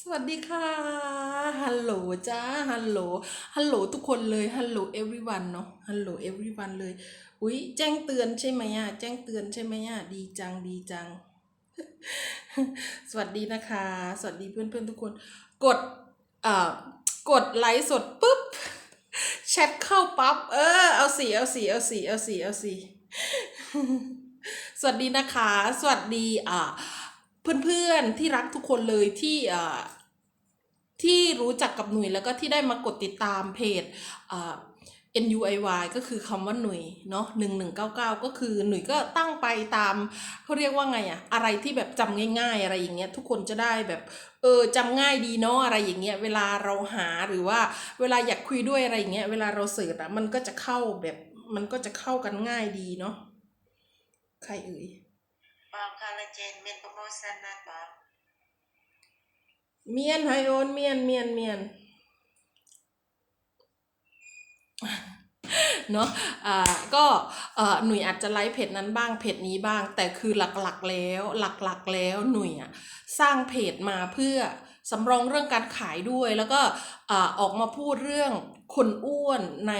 สวัสดีค่ะ ฮัลโหลจ้า ฮัลโหล ฮัลโหลทุกคนเลย ฮัลโหล everyone เนาะ ฮัลโหล everyone เลย อุ๊ยแจ้งเตือนใช่ไหมอะ แจ้งเตือนใช่ไหมอะ ดีจัง ดีจัง สวัสดีนะคะ สวัสดีเพื่อนๆทุกคน กด เอ่อ กดไลค์สดปุ๊บ แชทเข้าปั๊บ เออ เอาสิเอาสิเอาสิเอาสิเอาสิสวัสดีนะคะ สวัสดี อ่า เพื่อนๆที่รักทุกคนเลยที่อ่าที่รู้จักกับหนุ่ยแล้วก็ที่ได้มากดติดตามเพจอ่า NUIY ก็คือคำว่าหนุ่ยเนาะ1199 ก็คือหนุ่ยก็ตั้งไปตามเขาเรียกว่าไงอะอะไรที่แบบจำง่าย ๆ อะไรอย่างเงี้ยทุกคนจะได้แบบเออจำง่ายดีเนาะอะไรอย่างเงี้ยเวลาเราหาหรือว่าเวลาอยากคุยด้วยอะไรอย่างเงี้ยเวลาเราเสิร์ชอะมันก็จะเข้าแบบมันก็จะเข้ากันง่ายดีเนาะใครเอ่ย บอกคอลลาเจนเป็นโปรโมชั่นนัดบอกเมียนไฮโอนเมียนเมียนเมียนเนาะอ่าก็อ่าหนุ่ยอาจจะไลฟ์เพจนั้นบ้างเพจนี้บ้าง แต่คือหลักๆแล้วหลักๆแล้วหนุ่ยอะสร้างเพจมาเพื่อสำรองเรื่องการขายด้วยแล้วก็อ่าออกมาพูดเรื่อง คนอ้วนใน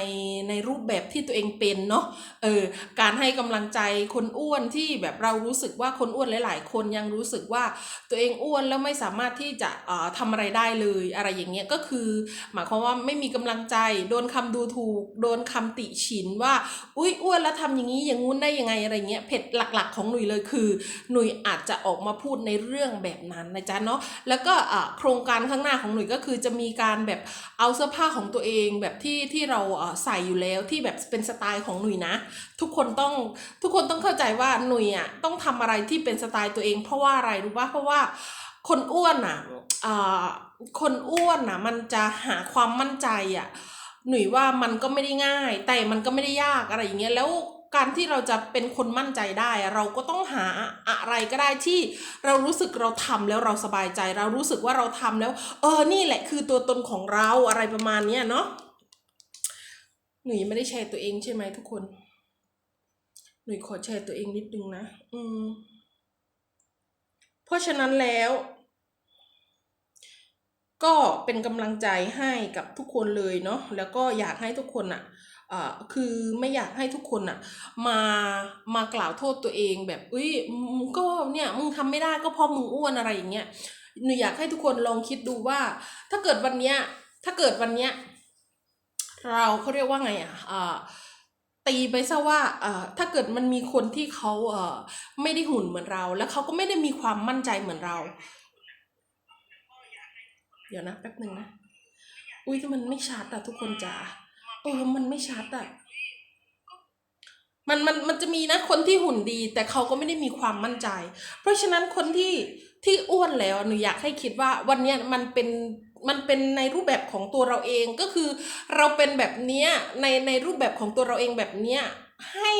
ในรูปแบบที่ตัวเองเป็นเนาะเออการให้กำลังใจคนอ้วนที่แบบเรารู้สึกว่าคนอ้วนหลาย ๆ คนยังรู้สึกว่าตัวเองอ้วนแล้วไม่สามารถที่จะเอ่อทำอะไรได้เลยอะไรอย่างเงี้ยก็คือ หมายความว่าไม่มีกำลังใจ โดนคำดูถูก โดนคำติฉินว่า อุ้ยอ้วนแล้วทำอย่างนี้อย่างงู้นได้ยังไงอะไรเงี้ยเพจหลัก ๆ ของหนุ่ยเลยคือ หนุ่ยอาจจะออกมาพูดในเรื่องแบบนั้นนะจ๊ะเนาะแล้วก็อะโครงการข้างหน้าของหนุ่ยก็คือจะมีการแบบเอาเสื้อผ้าของตัวเองแบบที่ที่เราใส่อยู่แล้วที่แบบเป็นสไตล์ของหนุ่ยนะ ทุกคนต้องทุกคนต้องเข้าใจว่าหนุ่ยอะต้องทำอะไรที่เป็นสไตล์ตัวเอง เพราะว่าอะไรรู้ป่ะเพราะว่าคนอ้วนอะคนอ้วนอะมันจะหาความมั่นใจอะหนุ่ยว่ามันก็ไม่ได้ง่าย แต่มันก็ไม่ได้ยากอะไรอย่างเงี้ยแล้วการที่เราจะเป็นคนมั่นใจได้ เราก็ต้องหาอะไรก็ได้ที่เรารู้สึกเราทำแล้วเราสบายใจ เรารู้สึกว่าเราทำแล้ว เออนี่แหละคือตัวตนของเราอะไรประมาณเนี้ยเนาะ หนุ่ยไม่ได้แชร์ตัวเองใช่ไหมทุกคน หนุ่ยขอแชร์ตัวเองนิดนึงนะ อืม เพราะฉะนั้นแล้ว ก็เป็นกำลังใจให้กับทุกคนเลยเนาะ แล้วก็อยากให้ทุกคนอะอะคือไม่อยากให้ทุกคนอะมามากล่าวโทษตัวเองแบบอุ้ยมึงก็เนี่ยมึงทำไม่ได้ก็เพราะมึงอ้วนอะไรอย่างเงี้ย หนูอยากให้ทุกคนลองคิดดูว่า ถ้าเกิดวันเนี้ย ถ้าเกิดวันเนี้ย เราเขาเรียกว่าไงอะอ่าตีไปซะว่าเอ่อถ้าเกิดมันมีคนที่เขาเอ่อไม่ได้หุ่นเหมือนเรา แล้วเขาก็ไม่ได้มีความมั่นใจเหมือนเรา เดี๋ยวนะแป๊บหนึ่งนะ อุ้ยมันไม่ชัดอะทุกคนจ๋าเออมันไม่ชัดอะมันมันมันจะมีนะคนที่หุ่นดี แต่เขาก็ไม่ได้มีความมั่นใจ เพราะฉะนั้นคนที่ที่อ้วนแล้วหนูอยากให้คิดว่าวันเนี้ยมันเป็น มันเป็นในรูปแบบของตัวเราเองก็คือ เราเป็นแบบเนี้ยในในรูปแบบของตัวเราเองแบบเนี้ยให้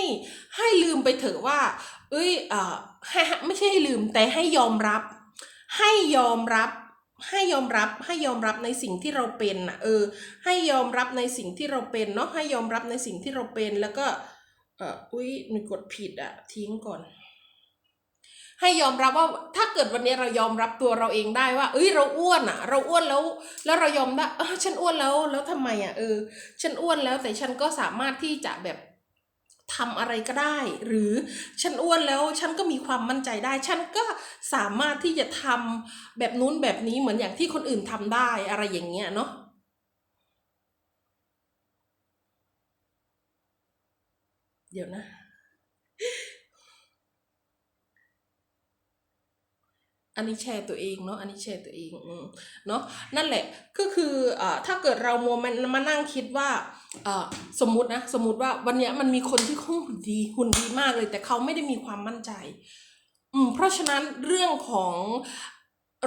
ให้ลืมไปเถอะว่า เอ้ยเอ่อให้ไม่ใช่ให้ลืมแต่ให้ยอมรับ ให้ยอมรับให้ยอมรับให้ยอมรับในสิ่งที่เราเป็นน่ะเออ ให้ยอมรับในสิ่งที่เราเป็นเนาะให้ยอมรับในสิ่งที่เราเป็นแล้วก็เอออุ้ยหนูกดผิดอะทิ้งก่อน ให้ยอมรับว่าถ้าเกิดวันนี้เรายอมรับตัวเราเองได้ว่า เอ้ยเราอ้วนอะเราอ้วนแล้ว แล้วเรายอมได้เออฉันอ้วนแล้วแล้วทำไมอะเออ ฉันอ้วนแล้วแต่ฉันก็สามารถที่จะแบบทำอะไรก็ได้ หรือฉันอ้วนแล้วฉันก็มีความมั่นใจได้ ฉันก็สามารถที่จะทำแบบนู้นแบบนี้เหมือนอย่างที่คนอื่นทำได้อะไรอย่างเงี้ยเนาะเดี๋ยวนะ อันนี้แชร์ตัวเองเนาะ อันนี้แชร์ตัวเองเนาะ นั่นแหละ ก็คือเอ่อถ้าเกิดเรามัวมันมานั่งคิดว่าเออสมมตินะ สมมติว่าวันเนี้ยมันมีคนที่หุ่นดี หุ่นดีมากเลย แต่เขาไม่ได้มีความมั่นใจ อืม เพราะฉะนั้นเรื่องของ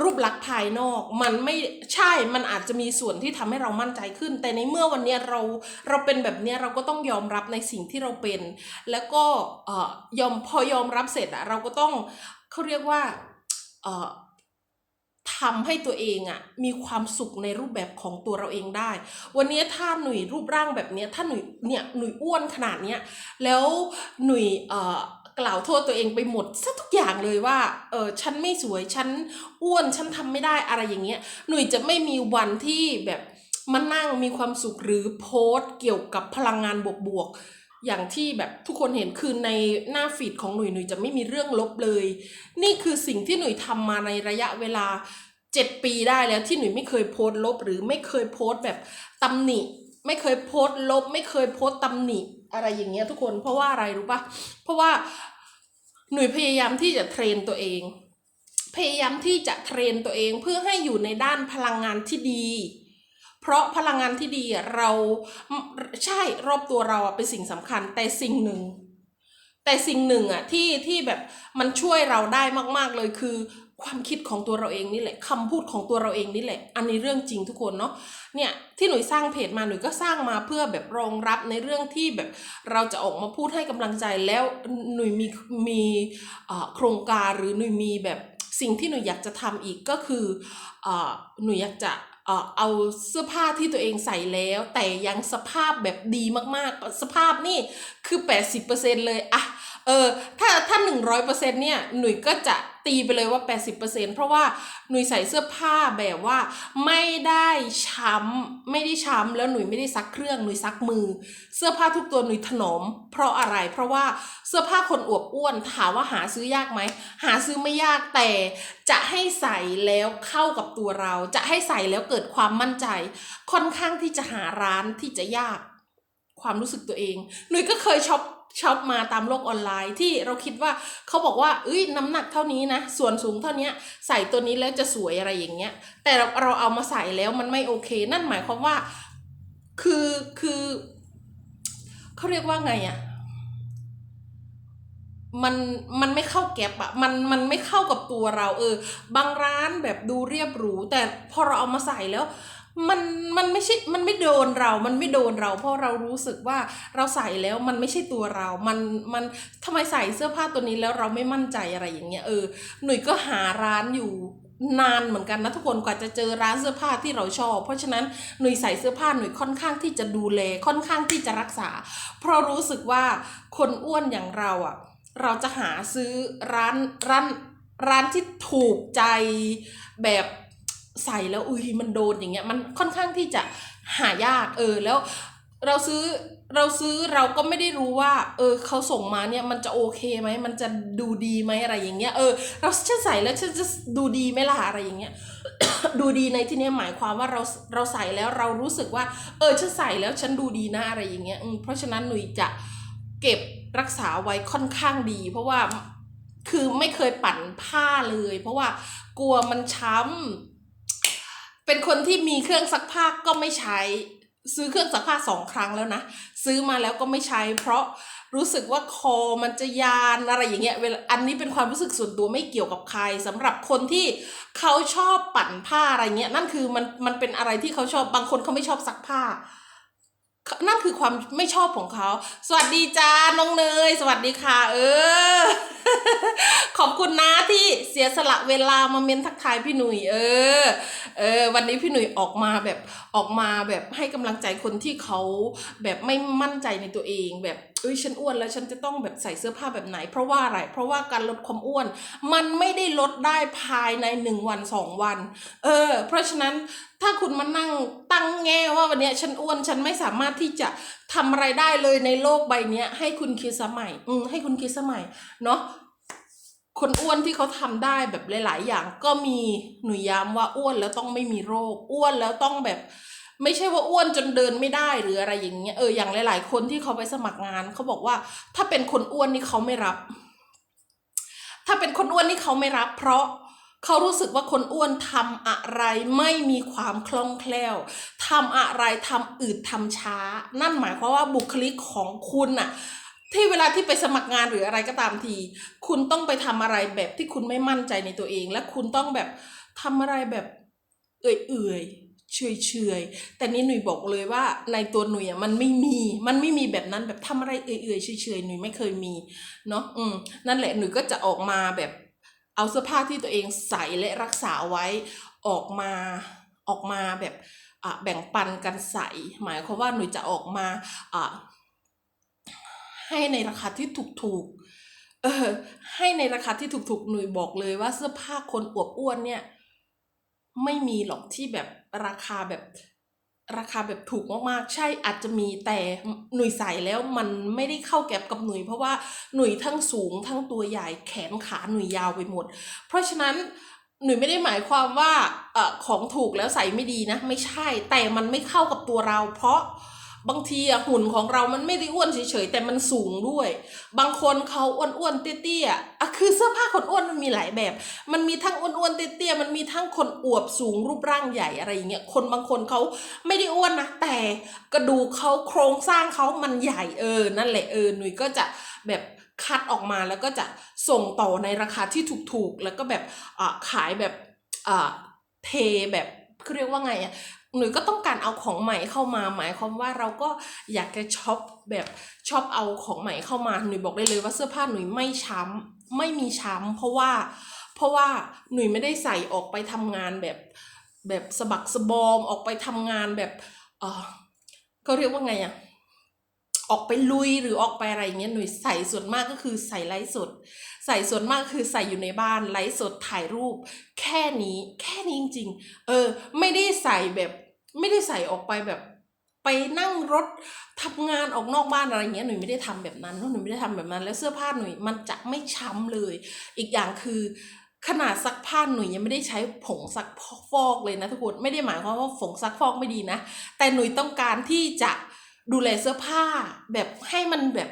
รูปลักษณ์ภายนอกมันไม่ใช่ มันอาจจะมีส่วนที่ทำให้เรามั่นใจขึ้น แต่ในเมื่อวันเนี้ยเราเราเป็นแบบเนี้ยเราก็ต้องยอมรับในสิ่งที่เราเป็น แล้วก็เอ่อยอมพอยอมรับเสร็จอะเราก็ต้องเขาเรียกว่า ทำให้ตัวเองอะมีความสุขในรูปแบบของตัวเราเองได้ วันนี้ถ้าหนุ่ยรูปร่างแบบนี้ถ้าหนุ่ยเนี่ยหนุ่ยอ้วนขนาดเนี้ยแล้วหนุ่ยเอ่อกล่าวโทษตัวเองไปหมดซะทุกอย่างเลยว่าเออฉันไม่สวยฉันอ้วนฉันทำไม่ได้อะไรอย่างเงี้ยหนุ่ยจะไม่มีวันที่แบบมานั่งมีความสุขหรือโพสต์เกี่ยวกับพลังงานบวกๆ อย่างที่แบบทุกคนเห็นคือในหน้าฟีดของหนุ่ยหนุ่ยจะไม่มีเรื่องลบเลย นี่คือสิ่งที่หนุ่ยทำมาในระยะเวลาเจ็ดปีได้แล้วที่หนุ่ยไม่เคยโพสต์ลบ หรือไม่เคยโพสต์แบบตำหนิ ไม่เคยโพสต์ลบ ไม่เคยโพสต์ตำหนิอะไรอย่างเงี้ยทุกคนเพราะว่าอะไรรู้ปะเพราะว่าหนุ่ยพยายามที่จะเทรนตัวเอง พยายามที่จะเทรนตัวเองเพื่อให้อยู่ในด้านพลังงานที่ดี เพราะพลังงานที่ดีเราใช่รอบตัวเราอะเป็นสิ่งสำคัญแต่สิ่งหนึ่ง แต่สิ่งหนึ่งอะที่ที่แบบมันช่วยเราได้มากๆเลยคือความคิดของตัวเราเองนี่แหละคำพูดของตัวเราเองนี่แหละ อันนี้เรื่องจริงทุกคนเนาะเนี่ยที่หนุ่ยสร้างเพจมาหนุ่ยก็สร้างมาเพื่อแบบรองรับในเรื่องที่แบบเราจะออกมาพูดให้กำลังใจแล้วหนุ่ยมีมีโครงการหรือหนุ่ยมีแบบสิ่งที่หนุ่ยอยากจะทำอีกก็คือเอ่อหนุ่ยอยากจะ เอ่อเอาเสื้อผ้าที่ตัวเองใส่แล้ว แต่ยังสภาพแบบดีมากๆ สภาพนี่คือ 80%เลยอะเออถ้าถ้า 100%เนี่ยหนุ่ยก็จะ ตีไปเลยว่า 80%เพราะว่าหนุ่ยใส่เสื้อผ้าแบบว่าไม่ได้ช้ำไม่ได้ช้ำแล้วหนุ่ยไม่ได้ซักเครื่องหนุ่ยซักมือ เสื้อผ้าทุกตัวหนุ่ยถนอม เพราะอะไร เพราะว่าเสื้อผ้าคนอวบอ้วนถามว่าหาซื้อยากไหมหาซื้อไม่ยากแต่จะให้ใส่แล้วเข้ากับตัวเรา จะให้ใส่แล้วเกิดความมั่นใจ ค่อนข้างที่จะหาร้านที่จะยากความรู้สึกตัวเอง หนุ่ยก็เคยช็อป ช็อปมาตามโลกออนไลน์ที่เราคิดว่าเขาบอกว่าเอ้ยน้ำหนักเท่านี้นะ ส่วนสูงเท่านี้ใส่ตัวนี้แล้วจะสวยอะไรอย่างเงี้ย แต่เราเราเอามาใส่แล้วมันไม่โอเค นั่นหมายความว่า คือคือเขาเรียกว่าไงอะมันมันไม่เข้าแก็บอะมันมันไม่เข้ากับตัวเรา เออ บางร้านแบบดูเรียบหรู แต่พอเราเอามาใส่แล้ว มันมันไม่ใช่ มันไม่โดนเรา มันไม่โดนเรา เพราะเรารู้สึกว่าเราใส่แล้วมันไม่ใช่ตัวเรา มันมันทำไมใส่เสื้อผ้าตัวนี้แล้วเราไม่มั่นใจอะไรอย่างเงี้ยเออหนุ่ยก็หาร้านอยู่นานเหมือนกันนะทุกคนกว่าจะเจอร้านเสื้อผ้าที่เราชอบ เพราะฉะนั้นหนุ่ยใส่เสื้อผ้าหนุ่ยค่อนข้างที่จะดูแลค่อนข้างที่จะรักษา เพราะรู้สึกว่าคนอ้วนอย่างเราอะ เราจะหาซื้อร้านร้านร้านที่ถูกใจแบบ ใส่แล้วอุ้ยมันโดนอย่างเงี้ยมันค่อนข้างที่จะหายากเออแล้วเราซื้อเราซื้อเราก็ไม่ได้รู้ว่า เออเขาส่งมาเนี่ยมันจะโอเคไหมมันจะดูดีไหมอะไรอย่างเงี้ยเออเราฉันใส่แล้วฉันจะดูดีไหมล่ะอะไรอย่างเงี้ยดูดีในที่นี้หมายความว่าเราเราใส่แล้วเรารู้สึกว่า เออฉันใส่แล้วฉันดูดีนะอะไรอย่างเงี้ยอืมเพราะฉะนั้นหนุ่ยจะเก็บรักษาไว้ค่อนข้างดี เพราะว่าคือไม่เคยปั่นผ้าเลย เพราะว่ากลัวมันช้ำ เป็นคนที่มีเครื่องซักผ้าก็ไม่ใช้ ซื้อเครื่องซักผ้าสองครั้งแล้วนะ ซื้อมาแล้วก็ไม่ใช้ เพราะรู้สึกว่าคอมันจะยานอะไรอย่างเงี้ยเวลาอันนี้เป็นความรู้สึกส่วนตัวไม่เกี่ยวกับใครสำหรับคนที่เขาชอบปั่นผ้าอะไรเงี้ยนั่นคือมันมันเป็นอะไรที่เขาชอบบางคนเขาไม่ชอบซักผ้า นั่นคือความไม่ชอบของเขา สวัสดีจ้า น้องเนย สวัสดีค่ะ เออ ขอบคุณนะที่เสียสละเวลามาเมนทักทายพี่หนุ่ย เออ เออ วันนี้พี่หนุ่ยออกมาแบบออกมาแบบให้กำลังใจคนที่เขาแบบไม่มั่นใจในตัวเองแบบ เอ้ยฉันอ้วนแล้วฉันจะต้องแบบใส่เสื้อผ้าแบบไหน เพราะว่าอะไร เพราะว่าการลดความอ้วน มันไม่ได้ลดได้ภายในหนึ่งวันสองวัน เออ เพราะฉะนั้นถ้าคุณมานั่งตั้งแง่ว่าวันเนี้ยฉันอ้วนฉันไม่สามารถที่จะทำอะไรได้เลยในโลกใบนี้ให้คุณคิดสมัย อืมให้คุณคิดสมัยเนาะคนอ้วนที่เขาทำได้แบบหลาย ๆ อย่างก็มีหนุยย้ำว่าอ้วนแล้วต้องไม่มีโรค อ้วนแล้วต้องแบบ ไม่ใช่ว่าอ้วนจนเดินไม่ได้หรืออะไรอย่างเงี้ยเอออย่างหลาย ๆ คนที่เขาไปสมัครงานเขาบอกว่า ถ้าเป็นคนอ้วนนี่เขาไม่รับ ถ้าเป็นคนอ้วนนี่เขาไม่รับ เพราะเขารู้สึกว่าคนอ้วนทำอะไรไม่มีความคล่องแคล่วทำอะไรทำอืดทำช้า นั่นหมายความว่าบุคลิกของคุณน่ะที่เวลาที่ไปสมัครงานหรืออะไรก็ตามที คุณต้องไปทำอะไรแบบที่คุณไม่มั่นใจในตัวเอง และคุณต้องแบบทำอะไรแบบเอื่อยๆ เฉยๆแต่นี่หนุ่ยบอกเลยว่าในตัวหนุ่ยอะมันไม่มีมันไม่มีแบบนั้นแบบทำอะไรเอื่อยๆเฉยๆหนุ่ยไม่เคยมีเนาะอืมนั่นแหละหนุ่ยก็จะออกมาแบบเอาเสื้อผ้าที่ตัวเองใส่และรักษาไว้ออกมาออกมาแบบอะแบ่งปันกันใส่หมายความว่าหนูจะออกมาอะให้ในราคาที่ถูกๆเออให้ในราคาที่ถูกๆหนุ่ยบอกเลยว่าเสื้อผ้าคนอวบอ้วนเนี่ย ไม่มีหรอกที่แบบ ราคาแบบราคาแบบถูกมากๆ ใช่อาจจะมีแต่หนุ่ยใส่แล้วมันไม่ได้เข้าแก็บกับหนุ่ยเพราะว่าหนุ่ยทั้งสูงทั้งตัวใหญ่แขนขาหนุ่ยยาวไปหมด เพราะฉะนั้นหนุ่ยไม่ได้หมายความว่าเออของถูกแล้วใส่ไม่ดีนะ ไม่ใช่แต่มันไม่เข้ากับตัวเรา เพราะ บางทีอะหุ่นของเรามันไม่ได้อ้วนเฉยๆแต่มันสูงด้วย บางคนเขาอ้วนๆเตี้ยๆอะคือเสื้อผ้าคนอ้วนมันมีหลายแบบ มันมีทั้งอ้วนๆเตี้ยๆมันมีทั้งคนอวบสูงรูปร่างใหญ่อะไรอย่างเงี้ยคนบางคนเขาไม่ได้อ้วนนะแต่กระดูกเขาโครงสร้างเขามันใหญ่เออนั่นแหละเออหนุ่ยก็จะแบบคัดออกมาแล้วก็จะส่งต่อในราคาที่ถูกๆ แล้วก็แบบอ่าขายแบบอ่าเทแบบเขาเรียกว่าไงอะ หนุ่ยก็ต้องการเอาของใหม่เข้ามา หมายความว่าเราก็อยากจะช็อปแบบช็อปเอาของใหม่เข้ามาหนุ่ยบอกได้เลยว่าเสื้อผ้าหนุ่ยไม่ช้ำไม่มีช้ำเพราะว่าเพราะว่าหนุ่ยไม่ได้ใส่ออกไปทำงานแบบแบบสะบักสะบอมออกไปทำงานแบบเออเขาเรียกว่าไงอะ ออกไปลุยหรือออกไปอะไรอย่างเงี้ยหนุ่ยใส่ส่วนมากก็คือใส่ไลฟ์สด ใส่ส่วนมากคือใส่อยู่ในบ้านไลฟ์สดถ่ายรูป แค่นี้แค่นี้จริงๆเออ ไม่ได้ใส่แบบ ไม่ได้ใส่ออกไปแบบไปนั่งรถทำงานออกนอกบ้านอะไรเงี้ยหนุ่ยไม่ได้ทำแบบนั้นหนุ่ยไม่ได้ทำแบบนั้น แล้วเสื้อผ้าหนุ่ยมันจะไม่ช้ำเลย อีกอย่างคือ ขนาดซักผ้าหนุ่ยยังไม่ได้ใช้ผงซักฟอกเลยนะทุกคนไม่ได้หมายความว่าผงซักฟอกไม่ดีนะ แต่หนุ่ยต้องการที่จะ ดูแลเสื้อผ้า แบบให้มันแบบ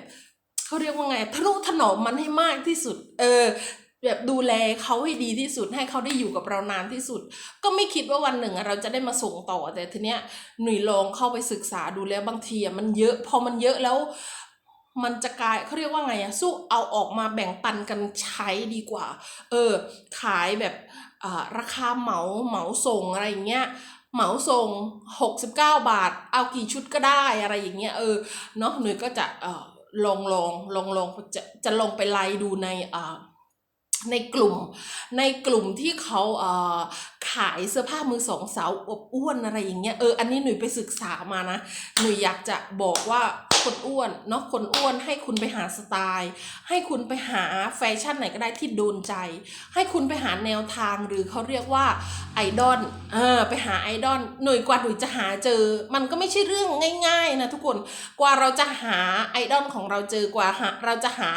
เขาเรียกว่าไงทะนุถนอมมันให้มากที่สุด เออ แบบดูแลเขาให้ดีที่สุดให้เขาได้อยู่กับเรานานที่สุด ก็ไม่คิดว่าวันหนึ่งเราจะได้มาส่งต่อ แต่ทีเนี้ยหนุ่ยลองเข้าไปศึกษาดูแล้วบางทีอะมันเยอะพอมันเยอะแล้วมันจะกลายเขาเรียกว่าไงอะสู้เอาออกมาแบ่งปันกันใช้ดีกว่า เออ ขายแบบอ่าราคาเหมาเหมาส่งอะไรอย่างเงี้ย เหมาส่ง 69 บาท เอากี่ชุดก็ได้อะไรอย่างเงี้ยเออเนาะหนุ่ยก็จะเออลองลองลองลองจะจะลองไปไล่ดูในอ่าในกลุ่มในกลุ่มที่เขาเอ่อขายเสื้อผ้ามือสองสาวอบอ้วนอะไรอย่างเงี้ยเอออันนี้หนุ่ยไปศึกษามานะหนูอยากจะบอกว่า คนอ้วนเนาะคนอ้วนให้คุณไปหาสไตล์ ให้คุณไปหาแฟชั่นไหนก็ได้ที่โดนใจ ให้คุณไปหาแนวทางหรือเขาเรียกว่าไอดอลเออไปหาไอดอลหน่วยกว่าหนูจะหาเจอ มันก็ไม่ใช่เรื่องง่ายๆนะทุกคนกว่าเราจะหาไอดอลของเราเจอกว่าหาเราจะหา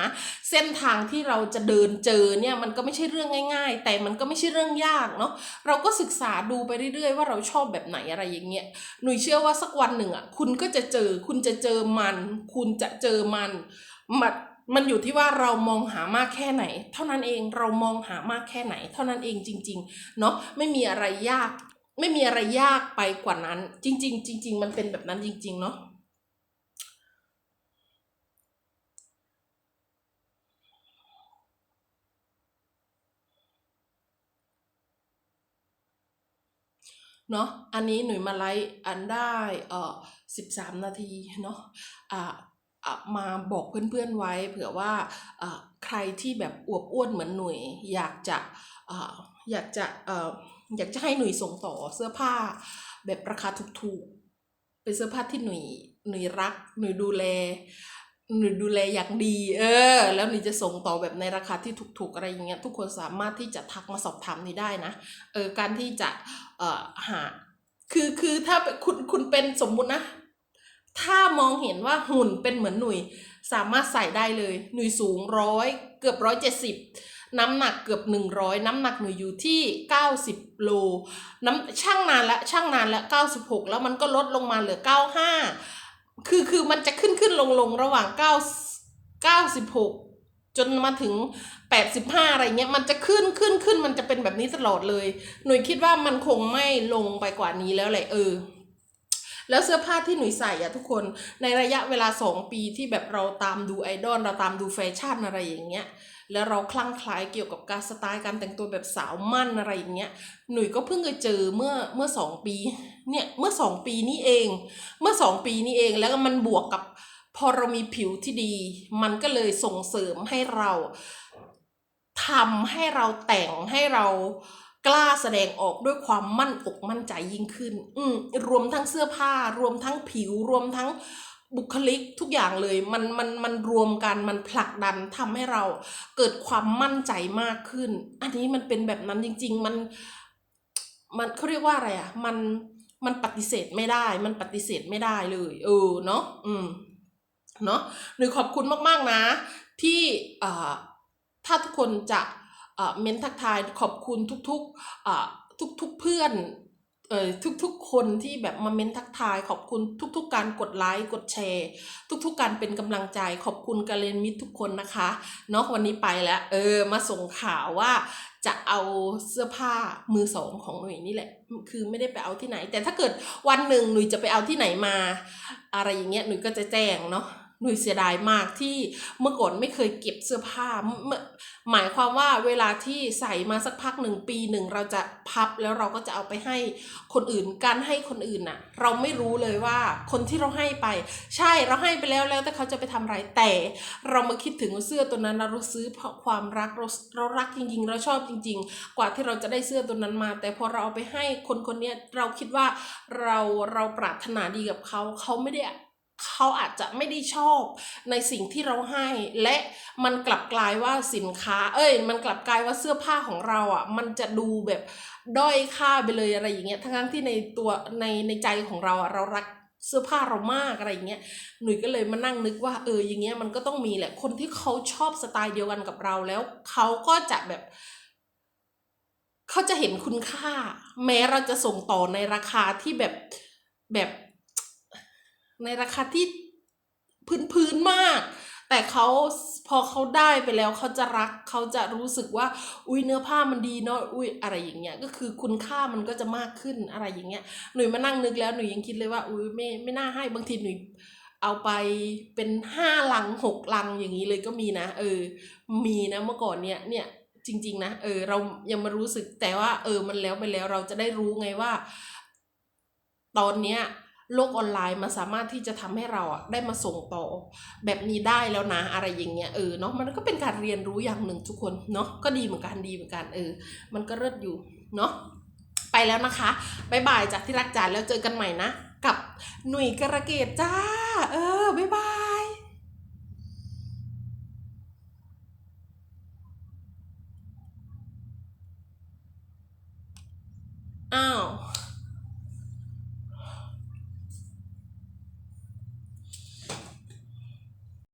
เส้นทางที่เราจะเดินเจอเนี่ยมันก็ไม่ใช่เรื่องง่าย ๆ แต่มันก็ไม่ใช่เรื่องยากเนาะเราก็ศึกษาดูไปเรื่อยๆ ว่าเราชอบแบบไหนอะไรอย่างเงี้ยหนุ่ยเชื่อว่าสักวันหนึ่งอะคุณก็จะเจอคุณจะเจอมันคุณจะเจอมันมันมันอยู่ที่ว่าเรามองหามากแค่ไหน เท่านั้นเองเรามองหามากแค่ไหน เท่านั้นเองจริงๆเนาะไม่มีอะไรยาก ไม่มีอะไรยากไปกว่านั้น จริง ๆ จริง ๆ มันเป็นแบบนั้นจริง ๆ เนาะ เนาะอันนี้หนุ่ยมาไลฟ์อันได้เอ่อสิบสามนาทีเนาะอ่ามาบอกเพื่อนๆไว้เผื่อว่าอะใครที่แบบอวบอ้วนเหมือนหนุ่ยอยากจะอะอยากจะเอ่ออยากจะให้หนุ่ยส่งต่อเสื้อผ้าแบบราคาถูกๆ เป็นเสื้อผ้าที่หนุ่ยหนุ่ยรักหนุ่ยดูแล หนุ่ยดูแลอย่างดี เออ แล้วหนุ่ยจะส่งต่อแบบในราคาที่ถูกๆอะไรอย่างเงี้ยทุกคนสามารถที่จะทักมาสอบถามนี่ได้นะเออการที่จะเอ่อหาคือคือถ้าคุณคุณเป็นสมมุตินะ ถ้ามองเห็นว่าหุ่นเป็นเหมือนหนุ่ยสามารถใส่ได้เลย หนุ่ยสูงร้อยเกือบร้อยเจ็ดสิบน้ำหนักเกือบหนึ่งร้อยน้ำหนักหนุยอยู่ที่เก้าสิบโล น้ำช่างนานละช่างนานละเก้าสิบหกแล้วมันก็ลดลงมาเหลือเก้าห้า คือคือมันจะขึ้นขึ้นลงลงระหว่างเก้าเก้าสิบหกจนมาถึงแปดสิบห้าอะไรเงี้ย มันจะขึ้นขึ้นขึ้น มันจะเป็นแบบนี้ตลอดเลย หนุ่ยคิดว่ามันคงไม่ลงไปกว่านี้แล้วแหละเออ แล้วเสื้อผ้าที่หนุ่ยใส่อะทุกคนในระยะเวลาสองปีที่แบบเราตามดูไอดอลเราตามดูแฟชั่นอะไรอย่างเงี้ยแล้วเราคลั่งคล้ายเกี่ยวกับการสไตล์การแต่งตัวแบบสาวมั่นอะไรอย่างเงี้ยหนุ่ยก็เพิ่งเคยเจอเมื่อเมื่อสองปีเนี่ยเมื่อสองปีนี้เอง เมื่อสองปีนี้เองแล้วก็มันบวกกับพอเรามีผิวที่ดี มันก็เลยส่งเสริมให้เราทำให้เราแต่งให้เรา กล้าแสดงออกด้วยความมั่นอกมั่นใจยิ่งขึ้น อืรวมทั้งเสื้อผ้า รวมทั้งผิว รวมทั้งบุคลิกทุกอย่างเลย มันมันมันรวมกันมันผลักดันทำให้เราเกิดความมั่นใจมากขึ้น อันนี้มันเป็นแบบนั้นจริง ๆ มัน มันเขาเรียกว่าอะไรอะ มันมันปฏิเสธไม่ได้ มันปฏิเสธไม่ได้เลย เออเนาะอืมเนาะหรือขอบคุณมากๆนะ ที่อ่าถ้าทุกคนจะ เม้นทักทายขอบคุณทุกๆอ่าทุกๆเพื่อนเอ่อทุกๆคนที่แบบมาเม้นทักทาย ขอบคุณทุก ๆ การกดไลค์กดแชร์ ทุก ๆ การเป็นกำลังใจขอบคุณกาเลนมิตรทุกคนนะคะเนาะวันนี้ไปแล้วเออมาส่งข่าวว่าจะเอาเสื้อผ้ามือสองของหนุ่ยนี่แหละ คือไม่ได้ไปเอาที่ไหน แต่ถ้าเกิดวันหนึ่งหนุ่ยจะไปเอาที่ไหนมา อะไรอย่างเงี้ยหนุ่ยก็จะแจ้งเนาะ หนุ่ยเสียดายมากที่เมื่อก่อนไม่เคยเก็บเสื้อผ้า หมายความว่าเวลาที่ใส่มาสักพักหนึ่งปีหนึ่งเราจะพับแล้วเราก็จะเอาไปให้คนอื่น การให้คนอื่นน่ะ เราไม่รู้เลยว่าคนที่เราให้ไป ใช่เราให้ไปแล้วแล้วแต่เขาจะไปทำอะไรแต่ เรามาคิดถึงเสื้อตัวนั้นเราซื้อเพราะความรักเราเรารักจริงๆ เราชอบจริง ๆ กว่าที่เราจะได้เสื้อตัวนั้นมา แต่พอเราเอาไปให้คนคนนี้เราคิดว่าเราเราปรารถนาดีกับเขาเขาไม่ได้ เขาอาจจะไม่ได้ชอบในสิ่งที่เราให้ และมันกลับกลายว่าสินค้า เอ้ย มันกลับกลายว่าเสื้อผ้าของเราอะ มันจะดูแบบด้อยค่าไปเลยอะไรอย่างเงี้ย ทั้งที่ในตัวในในใจของเราอะเรารักเสื้อผ้าเรามากอะไรอย่างเงี้ย หนุ่ยก็เลยมานั่งนึกว่า เออ อย่างเงี้ยมันก็ต้องมีแหละ คนที่เขาชอบสไตล์เดียวกันกับเราแล้วเขาก็จะแบบเขาจะเห็นคุณค่า แม้เราจะส่งต่อในราคาที่แบบแบบ ในราคาที่พื้นพื้นๆมาก แต่เขาพอเขาได้ไปแล้วเขาจะรักเขาจะรู้สึกว่า อุ้ยเนื้อผ้ามันดีเนาะอุ้ยอะไรอย่างเงี้ยก็คือคุณค่ามันก็จะมากขึ้นอะไรอย่างเงี้ยหนุ่ยมานั่งนึกแล้วหนุ่ยยังคิดเลยว่าอุ้ยไม่ไม่น่าให้บางทีหนุ่ยเอาไปเป็นห้าลังหกลังอย่างนี้เลยก็มีนะ เออ มีนะเมื่อก่อนเนี่ยเนี่ยจริง ๆ นะเออ เรายังมารู้สึกแต่ว่า เออมันแล้วไปแล้วเราจะได้รู้ไงว่า ตอนเนี้ย โลกออนไลน์มันสามารถที่จะทำให้เราอะได้มาส่งต่อ แบบนี้ได้แล้วนะอะไรอย่างเงี้ยเออเนาะมันก็เป็นการเรียนรู้อย่างหนึ่งทุกคนเนาะก็ดีเหมือนกันดีเหมือนกันเออ มันก็เลิศอยู่เนาะไปแล้วนะคะบ๊ายบายจากที่รักจ๋าแล้วเจอกันใหม่นะ กับหนุ่ยกระเกตจ้า เออบ๊ายบาย